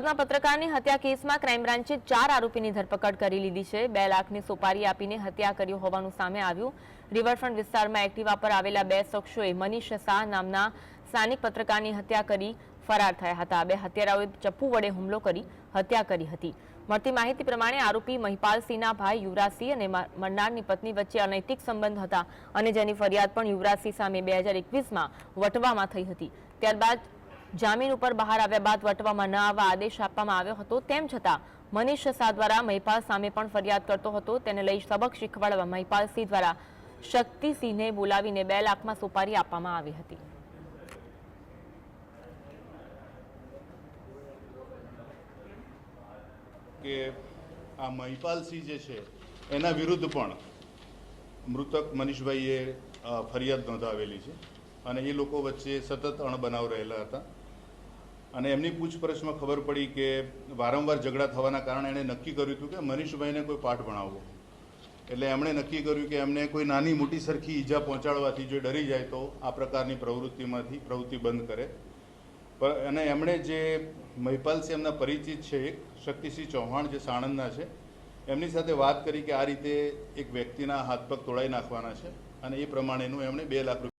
અમદાવાદમાં પત્રકારની હત્યા કેસમાં ક્રાઇમ બ્રાન્ચે ચાર આરોપીની ધરપકડ કરી લીધી છે. બે લાખની સોપારી આપીને હત્યા કરી હોવાનું સામે આવ્યું. રિવરફ્રન્ટ વિસ્તારમાં એક્ટિવા પર આવેલા બે શખ્સોએ મનીષ શાહ નામના સ્થાનિક પત્રકારની હત્યા કરી ફરાર થયા હતા. બે હત્યારાઓએ ચપ્પુ વડે હુમલો કરી હત્યા કરી હતી. મળતી માહિતી પ્રમાણે આરોપી મહિપાલસિંહના ભાઈ યુવરાજસિંહ અને મરનારની પત્ની વચ્ચે અનૈતિક સંબંધ હતા અને જેની ફરિયાદ પણ યુવરાજસિંહ સામે બે હજાર એકવીસમાં વટવામાં થઈ હતી. ત્યારબાદ જામીન ઉપર બહાર આવ્યા બાદ વટવામાં ન આવવા આદેશ આપવામાં આવ્યો હતો. તેમ છતાં, મનીષ શાહ દ્વારા મહિપાલ સામે પણ ફરિયાદ કરતો હતો. તેને લઈ સબક શીખવાડવા મહિપાલસિંહ દ્વારા શક્તિસિંહને બોલાવીને બે લાખમાં સુપારી આપવામાં આવી હતી. કે આ મહિપાલસિંહ જે છે, એના વિરુદ્ધ પણ મૃતક મનીષભાઈએ ફરિયાદ નોંધાવેલી છે. અને એ લોકો વચ્ચે સતત અણબનાવ રહેલા હતા. અને એમની પૂછપરછમાં ખબર પડી કે વારંવાર ઝઘડા થવાના કારણે એણે નક્કી કર્યું હતું કે મનીષભાઈને કોઈ પાઠ ભણાવવો એટલે એમણે નક્કી કર્યું કે એમને કોઈ નાની મોટી સરખી ઈજા પહોંચાડવાથી જો ડરી જાય તો આ પ્રકારની પ્રવૃત્તિમાંથી પ્રવૃત્તિ બંધ કરે. અને એમણે જે મહિપાલસિંહ એમના પરિચિત છે એક શક્તિસિંહ ચૌહાણ જે સાણંદના છે, એમની સાથે વાત કરી કે આ રીતે એક વ્યક્તિના હાથ પગ તોડાઈ નાખવાના છે અને એ પ્રમાણેનું એમણે બે લાખ રૂપિયા